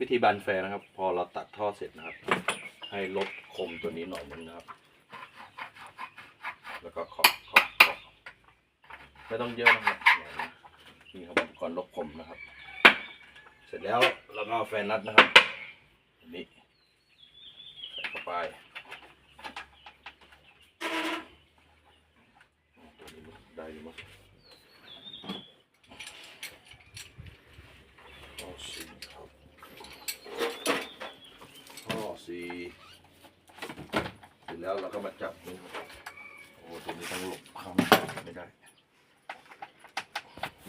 วิธีบันแฟร์นะครับ พอเราตัดท่อเสร็จนะครับ ให้ลดคมตัวนี้หน่อยนึงนะครับ แล้วก็ขอบขอบขอบไม่ต้องเยอะนะครับน,น,นี่ครับอุปกรณ์ลบคมนะครับ เสร็จแล้วเราก็เอาแฟนนัดนะครับอันนี้ใส่เข้าไปตัวนี้มันได้อยู่มั้งข้อสี่ครับข้อ สี่เสร็จแล้วเราก็มาจับนี่ครับโอ้ตัวนี้ต้องหลบเข้าไม่ได้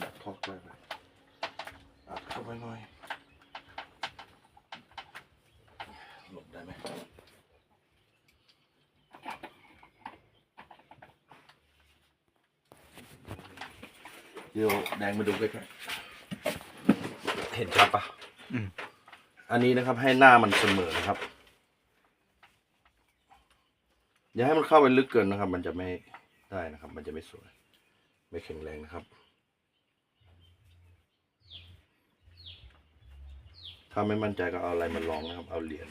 ดักทอกไว้ไปอัดเข้าไปหน่อยหลบได้ไหมเดี๋ยวแดงมาดูใกล้ๆเห็นชัดปะอืมอันนี้นะครับให้หน้ามันเสมอนะครับ อย่าให้มันเข้าไปลึกเกินนะครับ มันจะไม่ได้นะครับ มันจะไม่สวย ไม่แข็งแรงนะครับถ้าไม่มั่นใจก็เอาอะไรมาลองนะครับ เอาเหรียญ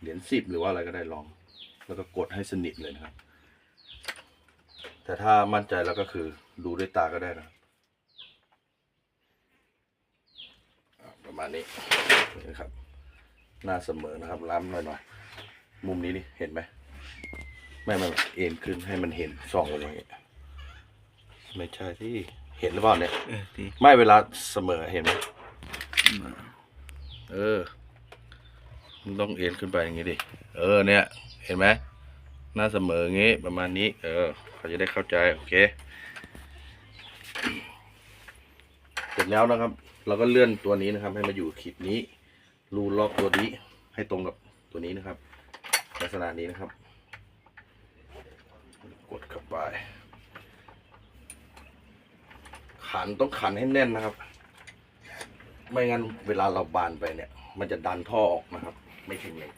เหรียญสิบหรือว่าอะไรก็ได้ลอง แล้วก็กดให้สนิทเลยนะครับ แต่ถ้ามั่นใจแล้วก็คือดูด้วยตาก็ได้นะประมาณนี้นี่นะครับ หน้าเสมอนะครับล้ำหน่อยๆมุมนี้นี่เห็นไหม ไม่มันเอ็นขึ้นให้มันเห็นส่องลงอย่างเงี้ยไม่ใช่ที่เห็นหรือเปล่าเนี่ย เออดีไม่เวลาเสมอเห็นไหมเออมันต้องเอ็นขึ้นไปอย่างงี้ดิ เออเนี่ย เห็นไหมหน้าเสมออย่างงี้ประมาณนี้ เออ เขาจะได้เข้าใจ โอเค เสร็จแล้วนะครับ เราก็เลื่อนตัวนี้นะครับ ให้มาอยู่ขีดนี้ รูล็อกตัวนี้ ให้ตรงกับตัวนี้นะครับ ลักษณะนี้นะครับ กดเข้าไป ขันต้องขันให้แน่นนะครับ ไม่งั้นเวลาเราบานไปเนี่ย มันจะดันท่อออกนะครับ ไม่แข็งแรง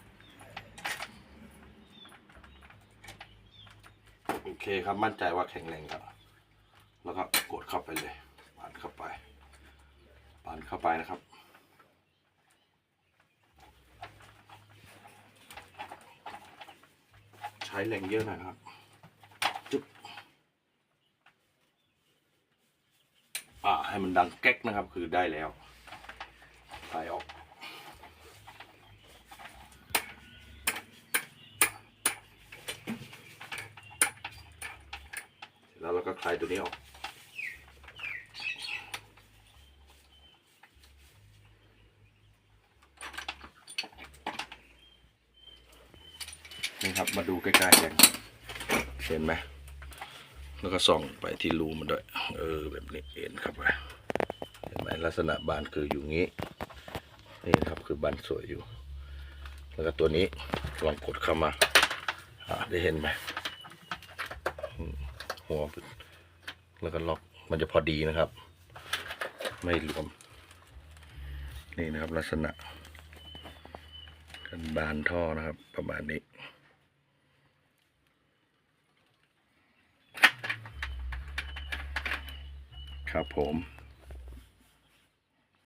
โอเคครับมั่นใจว่าแข็งแรงครับ แล้วก็กดเข้าไปเลยบานเข้าไปบานเข้าไปนะครับใช้แรงเยอะหน่อยนะครับจุ๊บ อ่าให้มันดังแก๊กนะครับ คือได้แล้วถ่ายออก แล้วเราก็คลายตัวนี้ออกนี่ครับมาดูใกล้ๆกันเห็นไหม แล้วก็ส่องไปที่รูมันด้วย เออ แบบนี้เห็นครับไปเห็นไหมลักษณะบานคืออยู่งี้ นี่ครับคือบานสวยอยู่ แล้วก็ตัวนี้ลองกดเข้ามาได้เห็นไหมหัวแล้วก็ล็อกมันจะพอดีนะครับ ไม่รวม นี่นะครับลักษณะการบานท่อนะครับ ประมาณนี้ ครับผม